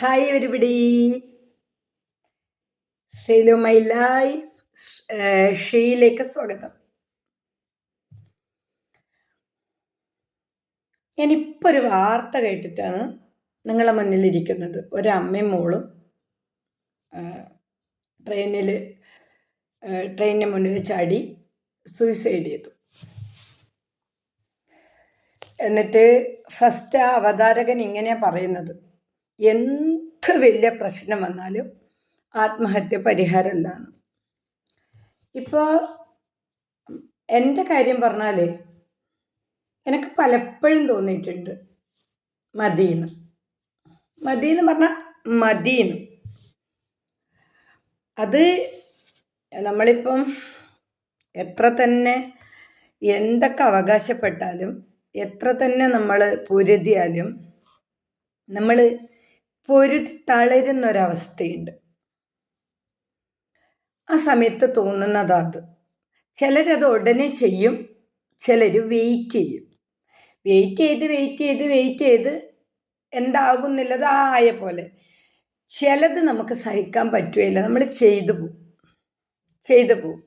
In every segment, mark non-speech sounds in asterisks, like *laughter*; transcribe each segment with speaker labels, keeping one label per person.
Speaker 1: Hi everybody ഷെയ്ലോ my life ഷെയിലേക്ക് സ്വാഗതം ഞാനിപ്പോൾ ഒരു വാർത്ത കേട്ടിട്ടാണ് നിങ്ങളെ മുന്നിലിരിക്കുന്നത്. ഒരമ്മയും മോളും ട്രെയിനിൽ ട്രെയിനിന് മുന്നിൽ ചാടി സൂയിസൈഡ് ചെയ്തു. എന്നിട്ട് ഫസ്റ്റ് ആ അവതാരകൻ ഇങ്ങനെയാണ് പറയുന്നത്. എന്ത് വലിയ പ്രശ്നം വന്നാലും ആത്മഹത്യ പരിഹാരമല്ല ഇപ്പോൾ എന്റെ കാര്യം പറഞ്ഞാൽ എനിക്ക് പലപ്പോഴും തോന്നിയിട്ടുണ്ട് മതിയെന്ന് മതിയെന്ന് പറഞ്ഞാൽ മതിയെന്ന് അത് നമ്മളിപ്പം എത്ര തന്നെ എന്തൊക്കെ അവകാശപ്പെട്ടാലും എത്ര തന്നെ നമ്മൾ പൊരുതിയാലും നമ്മൾ പൊരുതി തളരുന്നൊരവസ്ഥയുണ്ട്. ആ സമയത്ത് തോന്നുന്നത് ചിലരത് ഉടനെ ചെയ്യും ചിലർ വെയിറ്റ് ചെയ്യും. വെയിറ്റ് ചെയ്ത് വെയിറ്റ് ചെയ്ത് വെയിറ്റ് ചെയ്ത് എന്താകുന്നില്ലത് ആ ആയ പോലെ. ചിലത് നമുക്ക് സഹിക്കാൻ പറ്റുകയില്ല. നമ്മൾ ചെയ്തു പോവും. ചെയ്തു പോവും.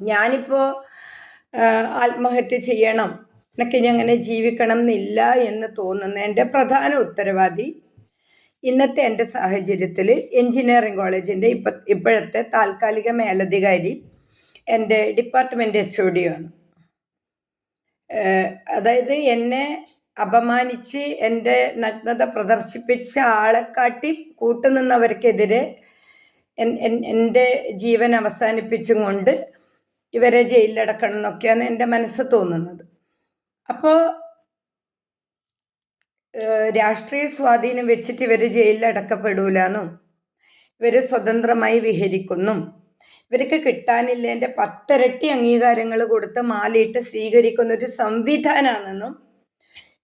Speaker 1: ഞാനിപ്പോൾ ആത്മഹത്യ ചെയ്യണം എന്നൊക്കെ ഇനി അങ്ങനെ ജീവിക്കണം എന്നില്ല എന്ന് തോന്നുന്ന എന്റെ പ്രധാന ഉത്തരവാദി ഇന്നത്തെ എന്റെ സാഹചര്യത്തിൽ എഞ്ചിനീയറിംഗ് കോളേജിന്റെ ഇപ്പ ഇപ്പോഴത്തെ താൽക്കാലിക മേലധികാരി എന്റെ ഡിപ്പാർട്ട്മെന്റ് എച്ച് ഒ ഡി ആണ്. അതായത് എന്നെ അപമാനിച്ച് എന്റെ നഗ്നത പ്രദർശിപ്പിച്ച കാട്ടി കൂട്ടുനിന്നവർക്കെതിരെ എന്റെ ജീവൻ അവസാനിപ്പിച്ചും കൊണ്ട് ഇവരെ ജയിലിലടക്കണം എന്നൊക്കെയാണ് എന്റെ മനസ്സ് തോന്നുന്നത്. അപ്പോൾ രാഷ്ട്രീയ സ്വാധീനം വെച്ചിട്ട് ഇവർ ജയിലിൽ അടക്കപ്പെടൂലെന്നും ഇവർ സ്വതന്ത്രമായി വിഹരിക്കുന്നു. ഇവർക്ക് കിട്ടാനില്ല പത്തിരട്ടി അംഗീകാരങ്ങൾ കൊടുത്ത് മാലയിട്ട് സ്വീകരിക്കുന്ന ഒരു സംവിധാനമാണെന്നും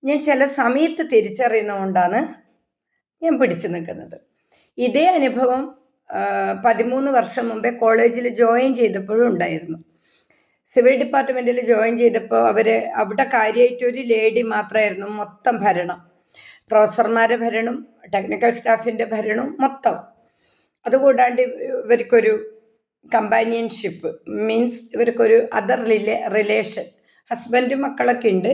Speaker 1: ഞാൻ ചില സമയത്ത് തിരിച്ചറിയുന്നതുകൊണ്ടാണ് ഞാൻ പിടിച്ചു നിൽക്കുന്നത്. ഇതേ അനുഭവം പതിമൂന്ന് വർഷം മുമ്പേ കോളേജിൽ ജോയിൻ ചെയ്തപ്പോഴും ഉണ്ടായിരുന്നു. സിവിൽ ഡിപ്പാർട്ട്മെന്റിൽ ജോയിൻ ചെയ്തപ്പോൾ അവർ അവിടെ കാര്യമായിട്ട് ഒരു ലേഡി മാത്രമായിരുന്നു മൊത്തം ഭരണം. പ്രൊഫസർമാരെ ഭരണം ടെക്നിക്കൽ സ്റ്റാഫിന്റെ ഭരണം മൊത്തം. അതുകൂടാണ്ട് ഇവർക്കൊരു കമ്പാനിയൻഷിപ്പ് മീൻസ് ഇവർക്കൊരു അതർ റിലേ റിലേഷൻ ഹസ്ബൻഡ് മക്കളൊക്കെ ഉണ്ട്.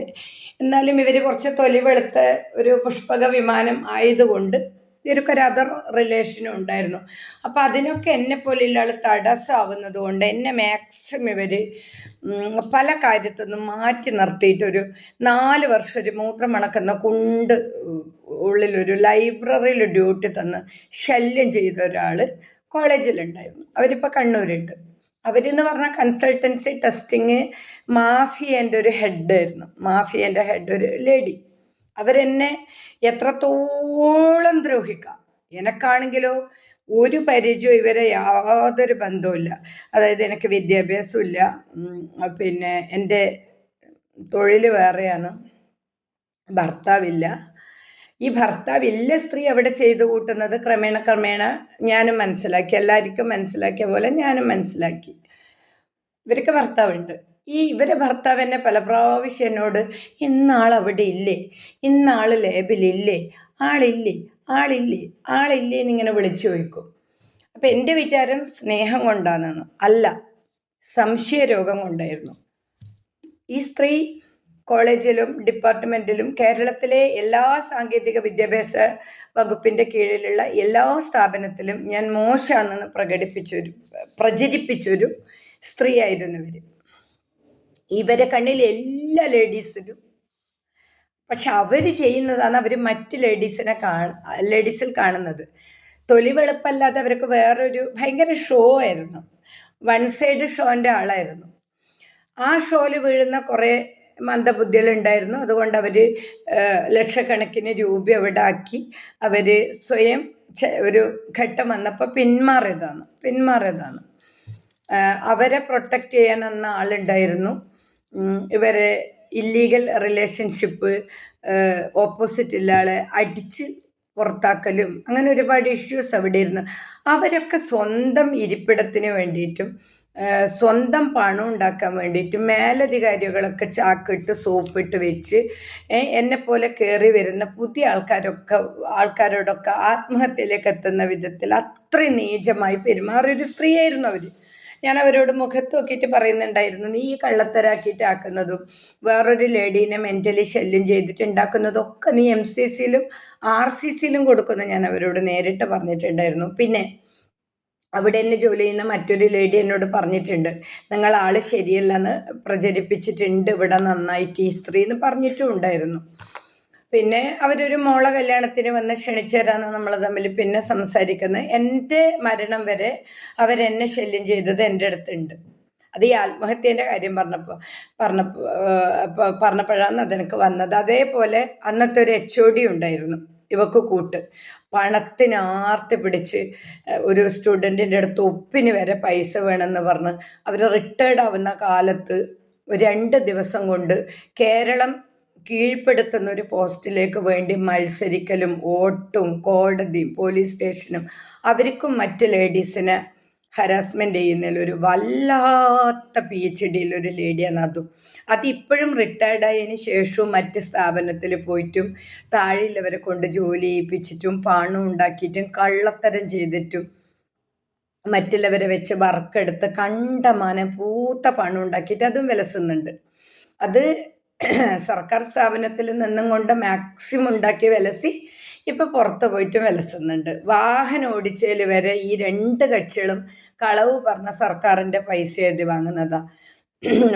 Speaker 1: എന്നാലും ഇവർ കുറച്ച് തൊലി വെളുത്ത ഒരു പുഷ്പക വിമാനം ആയതുകൊണ്ട് ഇവർക്കൊരു അതർ റിലേഷനും ഉണ്ടായിരുന്നു. അപ്പോൾ അതിനൊക്കെ എന്നെ പോലെയുള്ള ആൾ തടസ്സമാവുന്നത് കൊണ്ട് എന്നെ മാക്സിമം ഇവർ പല കാര്യത്തൊന്നും മാറ്റി നിർത്തിയിട്ടൊരു നാല് വർഷം ഒരു മൂത്രം മണക്കുന്ന കുണ്ട് ഉള്ളിലൊരു ലൈബ്രറിയിൽ ഡ്യൂട്ടി തന്ന് ശല്യം ചെയ്ത ഒരാൾ കോളേജിലുണ്ടായിരുന്നു അവരിപ്പോൾ കണ്ണൂരുണ്ട്. അവരെന്ന് പറഞ്ഞാൽ കൺസൾട്ടൻസി ടെസ്റ്റിങ് മാഫിയേന്റെ ഒരു ഹെഡായിരുന്നു മാഫിയേന്റെ ഹെഡ് ഒരു ലേഡി അവരെന്നെ എത്രത്തോളം ദ്രോഹിക്കാം? എനക്കാണെങ്കിലോ ഒരു പരിചയവും ഇവരെ യാതൊരു ബന്ധവുമില്ല. അതായത് എനിക്ക് വിദ്യാഭ്യാസമില്ല പിന്നെ എന്റെ തൊഴിൽ വേറെയാണ്. ഭർത്താവില്ല. ഈ ഭർത്താവില്ല സ്ത്രീ അവിടെ ചെയ്തു കൂട്ടുന്നത് ക്രമേണ ക്രമേണ ഞാനും മനസ്സിലാക്കി. എല്ലാവർക്കും മനസ്സിലാക്കിയ പോലെ ഞാനും മനസ്സിലാക്കി. ഇവർക്ക് ഭർത്താവുണ്ട്. ഈ ഇവരെ ഭർത്താവ് എന്നെ പല പ്രാവശ്യം എന്നോട് ഇന്നാൾ അവിടെ ഇല്ലേ? ഇന്നാൾ ലേബിലില്ലേ ആളില്ലേ? ആളില്ലേ? ആളില്ലേ? എന്നിങ്ങനെ വിളിച്ചു ചോദിക്കും. അപ്പം എന്റെ വിചാരം സ്നേഹം കൊണ്ടാണെന്ന്. അല്ല സംശയരോഗം കൊണ്ടായിരുന്നു. ഈ സ്ത്രീ കോളേജിലും ഡിപ്പാർട്ട്മെന്റിലും കേരളത്തിലെ എല്ലാ സാങ്കേതിക വിദ്യാഭ്യാസ വകുപ്പിന്റെ കീഴിലുള്ള എല്ലാ സ്ഥാപനത്തിലും ഞാൻ മോശമാണെന്ന് പ്രകടിപ്പിച്ചൊരു പ്രചരിപ്പിച്ചൊരു സ്ത്രീയായിരുന്നു ഇവർ ഇവരെ കണ്ണിൽ എല്ലാ ലേഡീസിലും. പക്ഷെ അവർ ചെയ്യുന്നതാണ് അവർ മറ്റ് ലേഡീസിനെ കാണ ലേഡീസിൽ കാണുന്നത്. തൊലി വെളുപ്പല്ലാതെ അവർക്ക് വേറൊരു ഭയങ്കര ഷോ ആയിരുന്നു. വൺ സൈഡ് ഷോന്റെ ആളായിരുന്നു. ആ ഷോയിൽ വീഴുന്ന കുറേ മന്ദബുദ്ധികളുണ്ടായിരുന്നു. അതുകൊണ്ട് അവർ ലക്ഷക്കണക്കിന് രൂപ അവിടെ അവർ സ്വയം ഒരു ഘട്ടം വന്നപ്പോൾ പിന്മാറിയതാണ് പിന്മാറിയതാണ്. അവരെ പ്രൊട്ടക്റ്റ് ചെയ്യാൻ അന്ന് ആളുണ്ടായിരുന്നു. ഇവരെ ഇല്ലീഗൽ റിലേഷൻഷിപ്പ് ഓപ്പോസിറ്റ് ആളെ അടിച്ച് പുറത്താക്കലും അങ്ങനെ ഒരുപാട് ഇഷ്യൂസ് അവിടെ ഇരുന്ന്. അവരൊക്കെ സ്വന്തം ഇരിപ്പിടത്തിന് വേണ്ടിയിട്ടും സ്വന്തം പണം ഉണ്ടാക്കാൻ വേണ്ടിയിട്ട് മേലധികാരികളൊക്കെ ചാക്കിട്ട് സോപ്പിട്ട് വെച്ച് എന്നെ എന്നെപ്പോലെ കയറി വരുന്ന പുതിയ ആൾക്കാരൊക്കെ ആൾക്കാരോടൊക്കെ ആത്മഹത്യയിലേക്ക് എത്തുന്ന വിധത്തിൽ അത്രയും നീചമായി പെരുമാറിയൊരു സ്ത്രീയായിരുന്നു അവർ ഞാൻ അവരോട് മുഖത്ത് നോക്കിയിട്ട് പറയുന്നുണ്ടായിരുന്നു നീ ഈ കള്ളത്തരാക്കിയിട്ട് ആക്കുന്നതും വേറൊരു ലേഡീനെ മെന്റലി ശല്യം ചെയ്തിട്ട് ഉണ്ടാക്കുന്നതും ഒക്കെ നീ എം സി സിയിലും ആർ സി സിയിലും കൊടുക്കുന്ന ഞാൻ അവരോട് നേരിട്ട് പറഞ്ഞിട്ടുണ്ടായിരുന്നു. പിന്നെ അവിടെ തന്നെ ജോലി ചെയ്യുന്ന മറ്റൊരു ലേഡി എന്നോട് പറഞ്ഞിട്ടുണ്ട് നിങ്ങൾ ആൾ ശരിയല്ലെന്ന് പ്രചരിപ്പിച്ചിട്ടുണ്ട് ഇവിടെ നന്നായിട്ട് ഈ സ്ത്രീ എന്ന് പറഞ്ഞിട്ടും ഉണ്ടായിരുന്നു. പിന്നെ അവരൊരു മോളെ കല്യാണത്തിന് വന്ന് ക്ഷണിച്ചു തരാമെന്ന് നമ്മൾ തമ്മിൽ പിന്നെ സംസാരിക്കുന്നത് എന്റെ മരണം വരെ അവരെന്നെ ശല്യം ചെയ്തത് എന്റെ അടുത്തുണ്ട്. അത് ഈ ആത്മഹത്യേന്റെ കാര്യം പറഞ്ഞപ്പോൾ പറഞ്ഞപ്പോൾ പറഞ്ഞപ്പോഴാണ് അതെനിക്ക് വന്നത്. അതേപോലെ അന്നത്തെ ഒരു എച്ച് ഒ ഡി ഉണ്ടായിരുന്നു ഇവക്ക് കൂട്ട്. പണത്തിന് ആർത്തി പിടിച്ച് ഒരു സ്റ്റുഡന്റിന്റെ അടുത്ത് ഒപ്പിന് വരെ പൈസ വേണമെന്ന് പറഞ്ഞ് അവർ റിട്ടയർഡ് ആവുന്ന കാലത്ത് രണ്ട് ദിവസം കൊണ്ട് കേരളം കീഴ്പ്പെടുത്തുന്ന ഒരു പോസ്റ്റിലേക്ക് വേണ്ടി മത്സരിക്കലും വോട്ടും കോടതിയും പോലീസ് സ്റ്റേഷനും അവർക്കും മറ്റ് ലേഡീസിനെ ഹരാസ്മെന്റ് ചെയ്യുന്നതിൽ ഒരു വല്ലാത്ത പി എച്ച് ഡിയിലൊരു ലേഡിയാണ് അതും അതിപ്പോഴും റിട്ടയർഡ് ആയതിന് ശേഷവും മറ്റ് സ്ഥാപനത്തിൽ പോയിട്ടും താഴെയുള്ളവരെ കൊണ്ട് ജോലി ചെയ്യിപ്പിച്ചിട്ടും പണം ഉണ്ടാക്കിയിട്ടും കള്ളത്തരം ചെയ്തിട്ടും മറ്റുള്ളവരെ വെച്ച് വർക്കെടുത്ത് കണ്ടമാനം പൂത്ത പണം ഉണ്ടാക്കിയിട്ട് അതും വിലസുന്നുണ്ട്. അത് സർക്കാർ സ്ഥാപനത്തിൽ നിന്നും കൊണ്ട് മാക്സിമം ഉണ്ടാക്കി വിലസി ഇപ്പം പുറത്ത് പോയിട്ട് വിലസുന്നുണ്ട്. വാഹനം ഓടിച്ചതിൽ വരെ ഈ രണ്ട് കക്ഷികളും കളവ് പറഞ്ഞ സർക്കാരിന്റെ പൈസ എഴുതി വാങ്ങുന്നതാണ്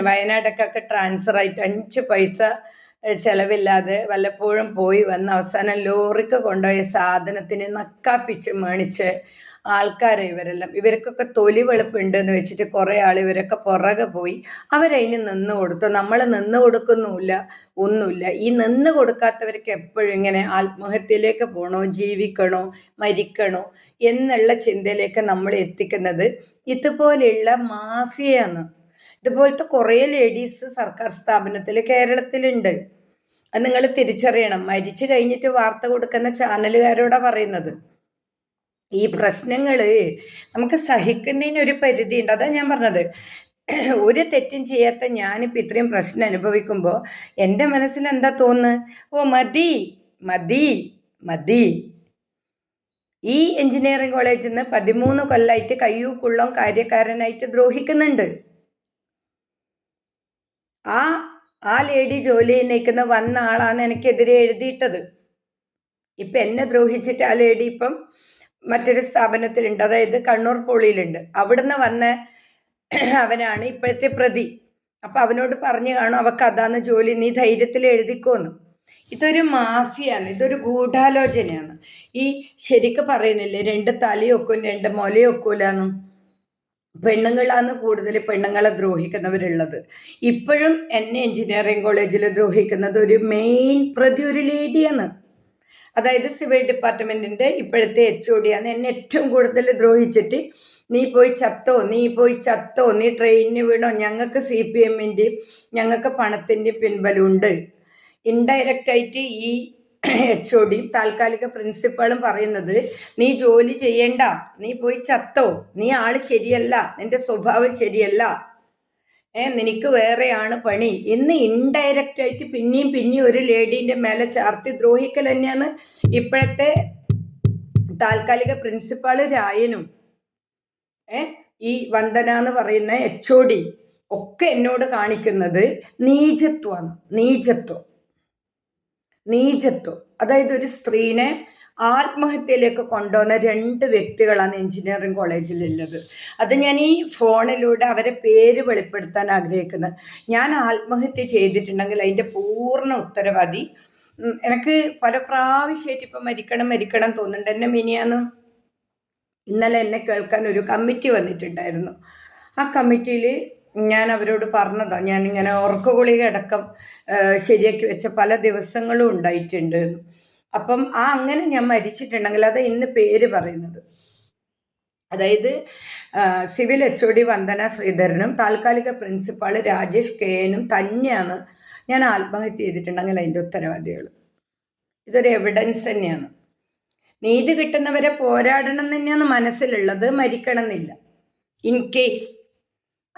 Speaker 1: വയനാടൊക്കെ ട്രാൻസ്ഫർ ആയിട്ട് അഞ്ച് പൈസ ചിലവില്ലാതെ വല്ലപ്പോഴും പോയി വന്ന അവസാനം ലോറിക്ക് കൊണ്ടുപോയ സാധനത്തിന് നക്കാപ്പിച്ച് മേണിച്ച് ആൾക്കാരെ ഇവരെല്ലാം ഇവർക്കൊക്കെ തൊലി വെളുപ്പുണ്ടെന്ന് വെച്ചിട്ട് കുറേ ആൾ ഇവരൊക്കെ പുറകെ പോയി അവരതിന് നിന്ന് കൊടുത്തു. നമ്മൾ നിന്ന് കൊടുക്കുന്നുമില്ല ഒന്നുമില്ല. ഈ നിന്ന് കൊടുക്കാത്തവർക്ക് എപ്പോഴും ഇങ്ങനെ ആത്മഹത്യയിലേക്ക് പോകണോ ജീവിക്കണോ മരിക്കണോ എന്നുള്ള ചിന്തയിലേക്ക് നമ്മൾ എത്തിക്കുന്നത് ഇതുപോലെയുള്ള മാഫിയാണ് ഇതുപോലത്തെ കുറേ ലേഡീസ് സർക്കാർ സ്ഥാപനത്തിൽ കേരളത്തിലുണ്ട്. അത് നിങ്ങൾ തിരിച്ചറിയണം. മരിച്ചു കഴിഞ്ഞിട്ട് വാർത്ത കൊടുക്കുന്ന ചാനലുകാരോടാണ് പറയുന്നത്? ഈ പ്രശ്നങ്ങൾ നമുക്ക് സഹിക്കുന്നതിനൊരു പരിധിയുണ്ട്. അതാണ് ഞാൻ പറഞ്ഞത്. ഒരു തെറ്റും ചെയ്യാത്ത ഞാനിപ്പോൾ ഇത്രയും പ്രശ്നം അനുഭവിക്കുമ്പോൾ എന്റെ മനസ്സിൽ എന്താ തോന്നുന്നത് ഓ മതി മതി മതി. ഈ എഞ്ചിനീയറിംഗ് കോളേജിൽ നിന്ന് പതിമൂന്ന് കൊല്ലമായിട്ട് കയ്യൂക്കുള്ളം കാര്യക്കാരനായിട്ട് ദ്രോഹിക്കുന്നുണ്ട്. ആ ആ ലേഡി ജോലി നിൽക്കുന്ന വന്ന ആളാണ് എനിക്കെതിരെ എഴുതിയിട്ടത്. ഇപ്പം എന്നെ ദ്രോഹിച്ചിട്ട് ആ ലേഡി ഇപ്പം മറ്റൊരു സ്ഥാപനത്തിലുണ്ട്. അതായത് കണ്ണൂർ പോളിയിലുണ്ട്. അവിടുന്ന് വന്ന അവനാണ് ഇപ്പോഴത്തെ പ്രതി. അപ്പം അവനോട് പറഞ്ഞു കാണും അവക്ക് അതാന്ന് ജോലി നീ ധൈര്യത്തിൽ എഴുതിക്കോന്ന്. ഇതൊരു മാഫിയാണ് ഇതൊരു ഗൂഢാലോചനയാണ്. ഈ ശരിക്ക് പറയുന്നില്ലേ രണ്ട് തലയൊക്കും രണ്ട് മുലയൊക്കൂലെന്നും പെണ്ണുങ്ങളാണ് കൂടുതൽ പെണ്ണുങ്ങളെ ദ്രോഹിക്കുന്നവരുള്ളത്. ഇപ്പോഴും എന്നെ എഞ്ചിനീയറിംഗ് കോളേജിൽ ദ്രോഹിക്കുന്നത് ഒരു മെയിൻ പ്രതി ഒരു ലേഡിയാണ് അതായത് സിവിൽ ഡിപ്പാർട്ട്മെന്റിന്റെ ഇപ്പോഴത്തെ എച്ച് ഒ ഡിയാണ് എന്നെ ഏറ്റവും കൂടുതൽ ദ്രോഹിച്ചിട്ട് നീ പോയി ചത്തോ നീ പോയി ചത്തോ നീ ട്രെയിനിന് വീണോ ഞങ്ങൾക്ക് സി പി എമ്മിന്റെയും ഞങ്ങൾക്ക് പണത്തിന്റെയും പിൻബലമുണ്ട്. ഇൻഡയറക്റ്റായിട്ട് ഈ എച്ച് ഒ ഡിയും താൽക്കാലിക പ്രിൻസിപ്പളും പറയുന്നത് നീ ജോലി ചെയ്യണ്ട നീ പോയി ചത്തോ നീ ആൾ ശരിയല്ല നിന്റെ സ്വഭാവം ശരിയല്ല ഏ നിനക്ക് വേറെയാണ് പണി. എന്ന് ഇൻഡയറക്റ്റ് ആയിട്ട് പിന്നെയും പിന്നെയും ഒരു ലേഡീന്റെ മേലെ ചാർത്തി ദ്രോഹിക്കൽ തന്നെയാണ് ഇപ്പോഴത്തെ താൽക്കാലിക പ്രിൻസിപ്പാൾ രായനും. ഏ ഈ വന്ദന എന്ന് പറയുന്ന എച്ച് ഒ ഡി ഒക്കെ എന്നോട് കാണിക്കുന്നത് നീചത്വമാണ്. നീചത്വം. നീചത്വം. അതായത് ഒരു സ്ത്രീനെ ആത്മഹത്യയിലേക്ക് കൊണ്ടുവന്ന രണ്ട് വ്യക്തികളാണ് എഞ്ചിനീയറിംഗ് കോളേജിലുള്ളത്. അത് ഞാൻ ഈ ഫോണിലൂടെ അവരെ പേര് വെളിപ്പെടുത്താൻ ആഗ്രഹിക്കുന്നത്. ഞാൻ ആത്മഹത്യ ചെയ്തിട്ടുണ്ടെങ്കിൽ അതിന്റെ പൂർണ ഉത്തരവാദി. എനിക്ക് പല പ്രാവശ്യമായിട്ട് ഇപ്പം മരിക്കണം മരിക്കണം തോന്നുന്നുണ്ട്. എന്നെ മിനിയാന്ന് ഇന്നലെ എന്നെ കേൾക്കാൻ ഒരു കമ്മിറ്റി വന്നിട്ടുണ്ടായിരുന്നു. ആ കമ്മിറ്റിയിൽ ഞാൻ അവരോട് പറഞ്ഞതാണ് ഞാനിങ്ങനെ ഉറക്കഗുളിക അടക്കം ശരിയാക്കി വെച്ച പല ദിവസങ്ങളും ഉണ്ടായിട്ടുണ്ട് അപ്പം ആ അങ്ങനെ ഞാൻ മരിച്ചിട്ടുണ്ടെങ്കിൽ അത് ഇന്ന് പേര് പറയുന്നത്. അതായത് civil H O D Vandana ശ്രീധരനും താൽക്കാലിക പ്രിൻസിപ്പാൾ രാജേഷ് കെ എനും തന്നെയാണ് ഞാൻ ആത്മഹത്യ ചെയ്തിട്ടുണ്ടെങ്കിൽ അതിന്റെ ഉത്തരവാദികൾ. ഇതൊരു എവിഡൻസ് തന്നെയാണ്. നീതി കിട്ടുന്നവരെ പോരാടണം തന്നെയാണ് മനസ്സിലുള്ളത്. മരിക്കണം എന്നില്ല ഇൻ കേസ്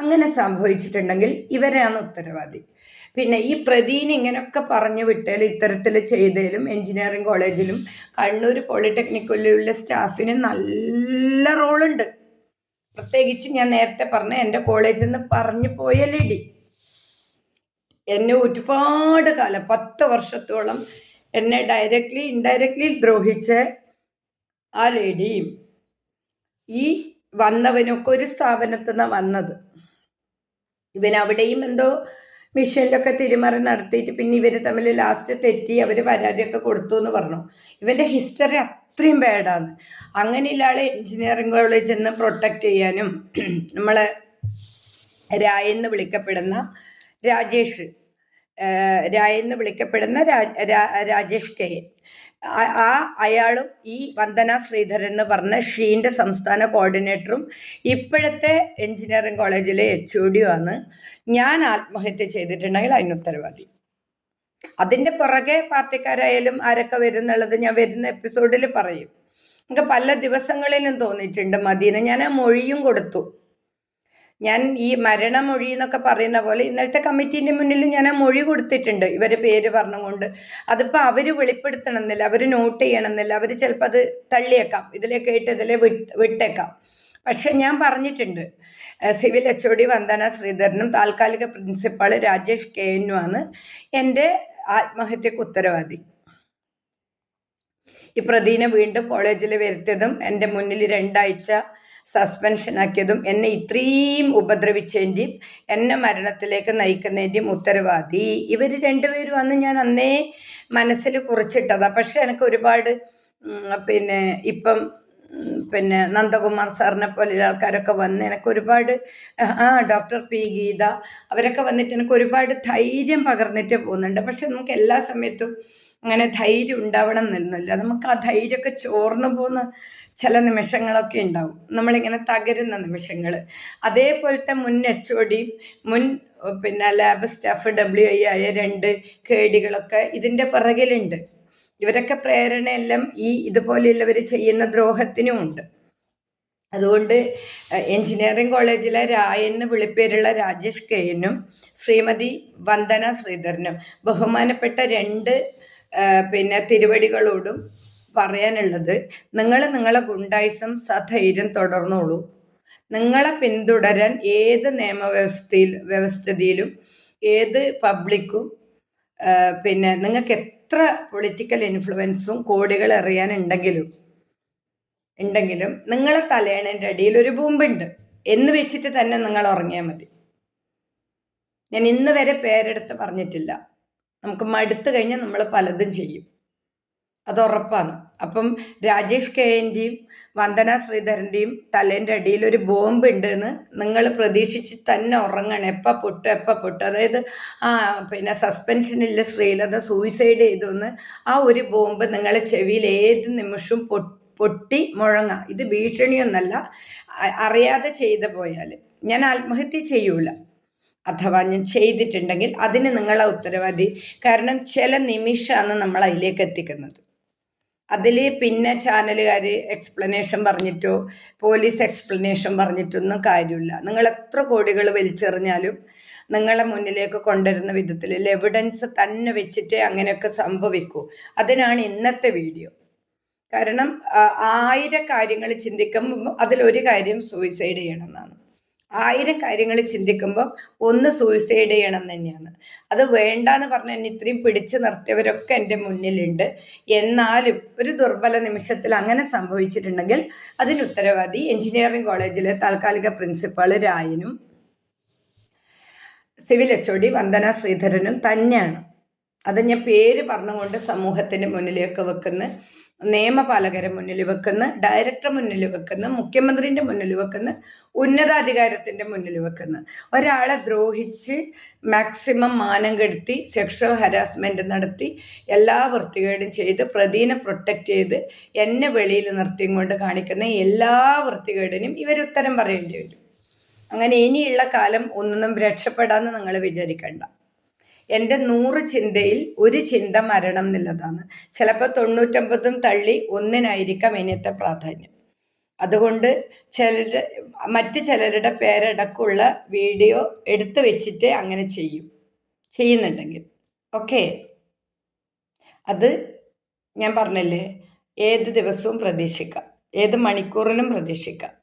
Speaker 1: അങ്ങനെ സംഭവിച്ചിട്ടുണ്ടെങ്കിൽ ഇവരാണ് ഉത്തരവാദി. പിന്നെ ഈ പ്രതീനെ ഇങ്ങനെയൊക്കെ പറഞ്ഞു വിട്ടാൽ ഇത്തരത്തിൽ ചെയ്തതിലും എഞ്ചിനീയറിംഗ് കോളേജിലും കണ്ണൂർ പോളിടെക്നിക്കിലുള്ള സ്റ്റാഫിന് നല്ല റോളുണ്ട്. പ്രത്യേകിച്ച് ഞാൻ നേരത്തെ പറഞ്ഞ എന്റെ കോളേജിൽ നിന്ന് പറഞ്ഞു പോയ ലേഡി. എന്നെ ഒരുപാട് കാലം പത്ത് വർഷത്തോളം എന്നെ ഡയറക്റ്റ്ലി ഇൻഡയറക്റ്റ്ലി ദ്രോഹിച്ച ആ ലേഡിയും ഈ വന്നവനൊക്കെ ഒരു സ്ഥാപനത്തിൽ നിന്നാണ് വന്നത്. ഇവൻ അവിടെയും എന്തോ മിഷനിലൊക്കെ തിരിമറി നടത്തിയിട്ട് പിന്നെ ഇവർ തമ്മിൽ ലാസ്റ്റ് തെറ്റി അവർ പരാതിയൊക്കെ കൊടുത്തു എന്ന് പറഞ്ഞു. ഇവന്റെ ഹിസ്റ്ററി അത്രയും ബാഡാണ് അങ്ങനെയുള്ള ആളെ എഞ്ചിനീയറിംഗ് കോളേജിൽ നിന്ന് പ്രൊട്ടക്റ്റ് ചെയ്യാനും *clears throat* നമ്മളെ രായെന്ന് വിളിക്കപ്പെടുന്ന രാജേഷ് രായെന്ന് വിളിക്കപ്പെടുന്ന രാജേഷ് കെ ആ അയാളും ഈ വന്ദന ശ്രീധരൻ എന്ന് പറഞ്ഞ ഷീന്റെ സംസ്ഥാന കോർഡിനേറ്ററും ഇപ്പോഴത്തെ എഞ്ചിനീയറിംഗ് കോളേജിലെ എച്ച് ഒ ഡി ആണ്. ഞാൻ ആത്മഹത്യ ചെയ്തിട്ടുണ്ടെങ്കിൽ അതിന് ഉത്തരവാദി. അതിന്റെ പുറകെ പാർട്ടിക്കാരായാലും ആരൊക്കെ വരുന്നുള്ളത് ഞാൻ വരുന്ന എപ്പിസോഡിൽ പറയും. എനിക്ക് പല ദിവസങ്ങളിലും തോന്നിയിട്ടുണ്ട് മതിയെന്ന്. ഞാൻ ആ മൊഴിയും കൊടുത്തു. ഞാൻ ഈ മരണമൊഴി എന്നൊക്കെ പറയുന്ന പോലെ ഇന്നലത്തെ കമ്മിറ്റീന്റെ മുന്നിൽ ഞാൻ ആ മൊഴി കൊടുത്തിട്ടുണ്ട് ഇവരെ പേര് പറഞ്ഞുകൊണ്ട്. അതിപ്പോൾ അവർ വെളിപ്പെടുത്തണമെന്നില്ല അവർ നോട്ട് ചെയ്യണമെന്നില്ല അവർ ചിലപ്പോൾ അത് തള്ളിയേക്കാം. ഇതിലേക്ക് കേട്ട് ഇതിലെ വിട്ടേക്കാം. പക്ഷെ ഞാൻ പറഞ്ഞിട്ടുണ്ട് civil H O D Vandana ശ്രീധരനും താൽക്കാലിക പ്രിൻസിപ്പാൾ രാജേഷ് കെ എന്നുമാണ് എന്റെ ആത്മഹത്യക്ക് ഉത്തരവാദി. ഈ പ്രതിനെ വീണ്ടും കോളേജിൽ വരുത്തിയതും എന്റെ മുന്നിൽ രണ്ടാഴ്ച സസ്പെൻഷനാക്കിയതും എന്നെ ഇത്രയും ഉപദ്രവിച്ചതിന്റെയും എന്നെ മരണത്തിലേക്ക് നയിക്കുന്നതിന്റെയും ഉത്തരവാദി. ഇവർ രണ്ടുപേരും അന്ന് ഞാൻ അന്നേ മനസ്സിൽ കുറിച്ചിട്ടതാണ് പക്ഷേ എനിക്ക് ഒരുപാട് പിന്നെ ഇപ്പം പിന്നെ നന്ദകുമാർ സാറിനെ പോലെയുള്ള ആൾക്കാരൊക്കെ വന്ന് എനിക്ക് ഒരുപാട് ആ ഡോക്ടർ പി. ഗീത അവരൊക്കെ വന്നിട്ട് എനിക്ക് ഒരുപാട് ധൈര്യം പകർന്നിട്ട് പോകുന്നുണ്ട്. പക്ഷെ നമുക്ക് എല്ലാ സമയത്തും അങ്ങനെ ധൈര്യം ഉണ്ടാവണം എന്നില്ല നമുക്ക് ആ ധൈര്യമൊക്കെ ചോർന്നു പോകുന്ന ചില നിമിഷങ്ങളൊക്കെ ഉണ്ടാവും. നമ്മളിങ്ങനെ തകരുന്ന നിമിഷങ്ങൾ അതേപോലത്തെ മുൻ എച്ച് ഒ ഡി മുൻ പിന്നെ ലാബ് സ്റ്റാഫ് ഡബ്ല്യു ഐ ആയ രണ്ട് കേടികളൊക്കെ ഇതിന്റെ പിറകിലുണ്ട്. ഇവരൊക്കെ പ്രേരണയെല്ലാം ഈ ഇതുപോലെയുള്ളവർ ചെയ്യുന്ന ദ്രോഹത്തിനും ഉണ്ട്. അതുകൊണ്ട് എഞ്ചിനീയറിംഗ് കോളേജിലെ രായെന്ന് വിളിപ്പേരുള്ള രാജേഷ് കെയനും ശ്രീമതി വന്ദന ശ്രീധരനും ബഹുമാനപ്പെട്ട രണ്ട് പിന്നെ തിരുവടികളോടും പറയാനുള്ളത് നിങ്ങൾ നിങ്ങളെ ഗുണ്ടായിസം സധൈര്യം തുടർന്നോളൂ. നിങ്ങളെ പിന്തുടരാൻ ഏത് നിയമവ്യവസ്ഥയിൽ വ്യവസ്ഥിതിയിലും ഏത് പബ്ലിക്കും പിന്നെ നിങ്ങൾക്ക് എത്ര പൊളിറ്റിക്കൽ ഇൻഫ്ലുവൻസും കോടികൾ എറിയാനുണ്ടെങ്കിലും ഉണ്ടെങ്കിലും നിങ്ങളെ തലേണേന്റെ അടിയിൽ ഒരു ബോംബുണ്ട് എന്ന് വെച്ചിട്ട് തന്നെ നിങ്ങൾ ഉറങ്ങിയാൽ മതി. ഞാൻ ഇന്ന് വരെ പേരെടുത്ത് പറഞ്ഞിട്ടില്ല. നമുക്ക് മടുത്തു കഴിഞ്ഞാൽ നമ്മൾ പലതും ചെയ്യും. അത് ഉറപ്പാണ്. അപ്പം രാജേഷ് കെ എന്റെയും വന്ദന ശ്രീധരന്റെയും തലേന്റെ അടിയിൽ ഒരു ബോംബ് ഉണ്ടെന്ന് നിങ്ങൾ പ്രതീക്ഷിച്ച് തന്നെ ഉറങ്ങണം. എപ്പോൾ പൊട്ടു എപ്പോൾ പൊട്ടു. അതായത് ആ പിന്നെ സസ്പെൻഷനില്ല ശ്രീലത സൂയിസൈഡ് ചെയ്തു എന്ന് ആ ഒരു ബോംബ് നിങ്ങളെ ചെവിയിൽ ഏത് നിമിഷവും പൊട്ടി മുഴങ്ങ. ഇത് ഭീഷണിയൊന്നല്ല അറിയാതെ ചെയ്തു പോയാൽ ഞാൻ ആത്മഹത്യ ചെയ്യൂല. അഥവാ ഞാൻ ചെയ്തിട്ടുണ്ടെങ്കിൽ അതിന് നിങ്ങളെ ഉത്തരവാദി. കാരണം ചില നിമിഷമാണ് നമ്മൾ അതിലേക്ക് എത്തിക്കുന്നത്. അതിൽ പിന്നെ ചാനലുകാർ എക്സ്പ്ലനേഷൻ പറഞ്ഞിട്ടോ പോലീസ് എക്സ്പ്ലനേഷൻ പറഞ്ഞിട്ടൊന്നും കാര്യമില്ല. നിങ്ങൾ എത്ര കോടികൾ വലിച്ചെറിഞ്ഞാലും നിങ്ങളെ മുന്നിലേക്ക് കൊണ്ടുവരുന്ന വിധത്തിൽ എവിഡൻസ് തന്നെ വെച്ചിട്ട് അങ്ങനെയൊക്കെ സംഭവിക്കൂ. അതിനാണ് ഇന്നത്തെ വീഡിയോ കാരണം ആയിരം കാര്യങ്ങൾ ചിന്തിക്കുമ്പോൾ അതിലൊരു കാര്യം സൂയിസൈഡ് ചെയ്യണം എന്നാണ്. ആയിരം കാര്യങ്ങൾ ചിന്തിക്കുമ്പോൾ ഒന്ന് സൂയിസൈഡ് ചെയ്യണം തന്നെയാണ്. അത് വേണ്ട എന്ന് പറഞ്ഞ് എന്നെ ഇത്രയും പിടിച്ചു നിർത്തിയവരൊക്കെ എന്റെ മുന്നിലുണ്ട്. എന്നാലും ഒരു ദുർബല നിമിഷത്തിൽ അങ്ങനെ സംഭവിച്ചിട്ടുണ്ടെങ്കിൽ അതിന് ഉത്തരവാദി എഞ്ചിനീയറിംഗ് കോളേജിലെ താൽക്കാലിക principal രായനും civil H O D Vandana ശ്രീധരനും തന്നെയാണ്. അത് ഞാൻ പേര് പറഞ്ഞുകൊണ്ട് സമൂഹത്തിന്റെ മുന്നിലേക്ക് വെക്കുന്ന നിയമപാലകരെ മുന്നിൽ വെക്കുന്ന ഡയറക്ടർ മുന്നിൽ വെക്കുന്ന മുഖ്യമന്ത്രിന്റെ മുന്നിൽ വെക്കുന്ന ഉന്നതാധികാരത്തിന്റെ മുന്നിൽ വെക്കുന്ന. ഒരാളെ ദ്രോഹിച്ച് മാക്സിമം മാനം കെടുത്തി സെക്ഷൽ ഹരാസ്മെന്റ് നടത്തി എല്ലാ വൃത്തികേടും ചെയ്ത് പ്രതിനെ പ്രൊട്ടക്റ്റ് ചെയ്ത് എന്നെ വെളിയിൽ നിർത്തിയും കൊണ്ട് കാണിക്കുന്ന എല്ലാ വൃത്തികേടിനും ഉത്തരം പറയേണ്ടി വരും. അങ്ങനെ ഇനിയുള്ള കാലം ഒന്നും രക്ഷപ്പെടാമെന്ന് നിങ്ങൾ വിചാരിക്കണ്ട. എന്റെ നൂറ് ചിന്തയിൽ ഒരു ചിന്ത മരണം എന്നുള്ളതാണ്. ചിലപ്പോൾ തൊണ്ണൂറ്റൊമ്പതും തള്ളി ഒന്നിനായിരിക്കാം ഇനിയത്തെ പ്രാധാന്യം. അതുകൊണ്ട് ചില മറ്റ് ചിലരുടെ പേരടക്കമുള്ള വീഡിയോ എടുത്തു വെച്ചിട്ട് അങ്ങനെ ചെയ്യും. ചെയ്യുന്നുണ്ടെങ്കിൽ. ഓക്കെ? അത് ഞാൻ പറഞ്ഞല്ലേ? ഏത് ദിവസവും പ്രതീക്ഷിക്കാം. ഏത് മണിക്കൂറിലും പ്രതീക്ഷിക്കാം.